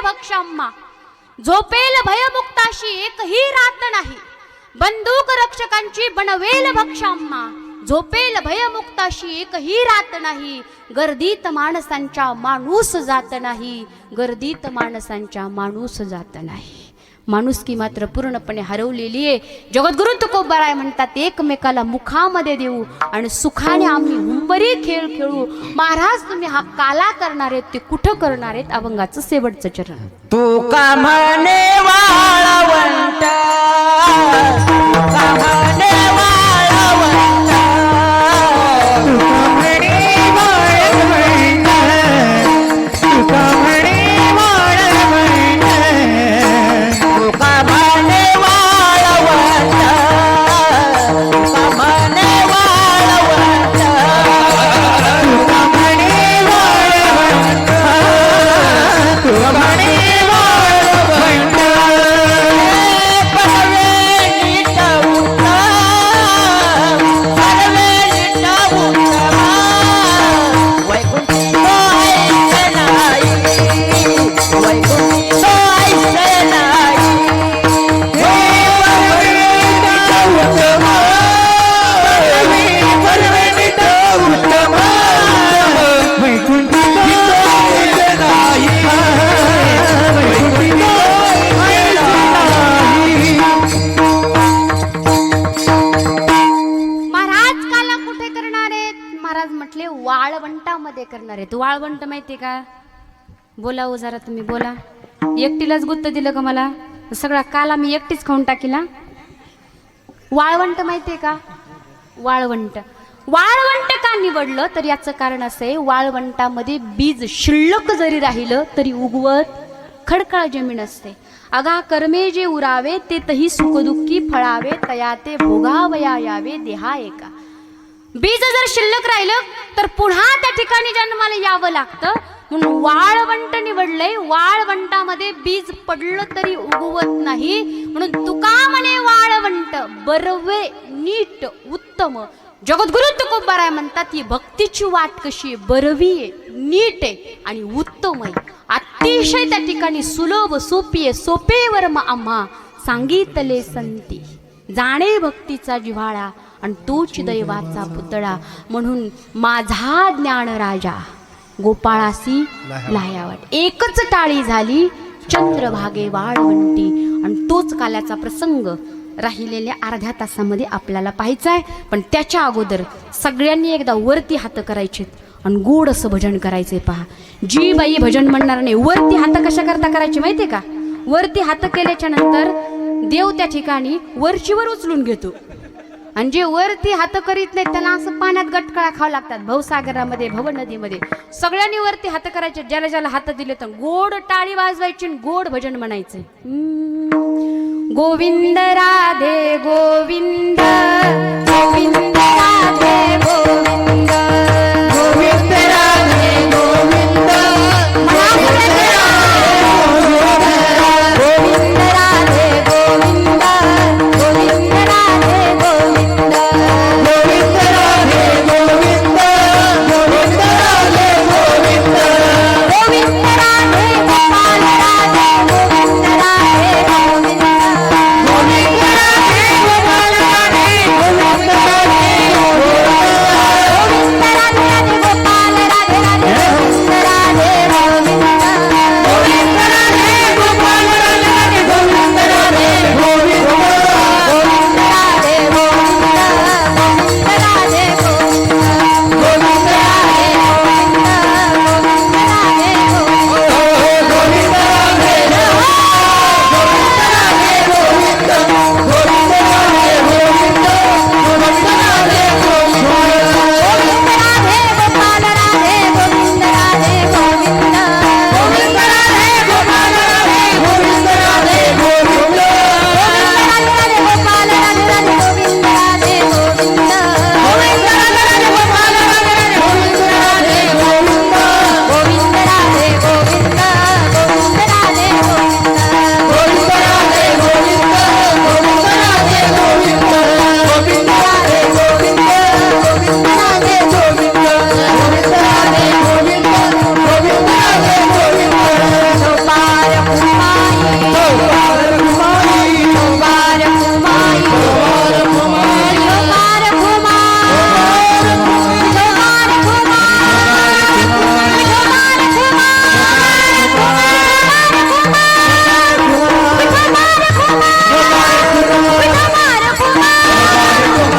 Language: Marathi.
भक्षाम्मा. झोपेल भयमुक्ताशी एकही रात नाही. बंदूक रक्षकांची बनवेल भक्षाम्मा. झोपेल भयमुक्ताशी एकही रात नाही. गर्दीत माणसांच्या माणूस जात नाही. गर्दीत माणसांच्या माणूस जात नाही. माणुसकी मात्र पूर्णपणे हरवलेली आहे. जगद्गुरु तुकोबाराय म्हणतात एकमेकाला मुखामध्ये देऊ आणि सुखाने आम्ही हुंबरी खेळ खेळू. महाराज तुम्ही हा काला करणार आहेत ते कुठं करणार आहेत? अभंगाचं शेवटचं चरण. तू का म्हणे वाळवंट? महाराज काला कुठे करणार आहेत? महाराज म्हटले वाळवंटामध्ये करणार आहेत. वाळवंट माहितीये का? बोला हो जरा तुम्ही बोला. एकटीलाच गुत्त दिलं का मला? सगळा काला मी एकटीच खाऊन टाकीला. वाळवंट माहितीये का? वाळवंट. वाळवंट का निवडलं? तर याचं कारण असं आहे वाळवंटामध्ये बीज शिल्लक जरी राहिलं तरी उगवत खडकाळ जमीन असते. अगा कर्मे जे उरावे ते तही सुखदुःखी फळावे तया ते भोगावया यावे देहा एका. बीज जर शिल्लक राहिलं तर पुन्हा त्या ठिकाणी जन्माला यावं लागतं. म्हणून वाळवंट निवडलंय. वाळवंटामध्ये बीज पडलं तरी उगवत नाही. म्हणून तुका म्हणे वाळवंट बरवे नीट उत्तम. जगद्गुरु तुकोबाराय म्हणतात ही भक्तीची वाट कशी आहे? बरवी आहे नीट आहे आणि उत्तम आहे. अतिशय त्या ठिकाणी सुलभ सोपी आहे. सोपेवर म आम्हा सांगितले संती. जाणे भक्तीचा जिव्हाळा आणि तोच दैवाचा पुतळा. म्हणून माझा ज्ञान राजा गोपाळासी लायावट एकच टाळी झाली चंद्रभागे वाळवंटी. आणि तोच काल्याचा प्रसंग राहिलेल्या अर्ध्या तासामध्ये आपल्याला पाहायचा आहे. पण त्याच्या अगोदर सगळ्यांनी एकदा वरती हात करायचे आणि गोड असं भजन करायचंय पहा. जी बाई भजन म्हणणार नाही वरती हात कशा करता करायची माहितीये का? वरती हात केल्याच्यानंतर देव त्या ठिकाणी वरचीवर उचलून घेतो. आणि जे वरती हात करीत नाहीत त्यांना असं पाण्यात गटकळा खावं लागतात. भवसागरामध्ये भव नदीमध्ये सगळ्यांनी वरती हात करायचे. ज्याला ज्याला हात दिले तर गोड टाळी वाजवायची आणि गोड भजन म्हणायचे. गोविंद राधे गोविंद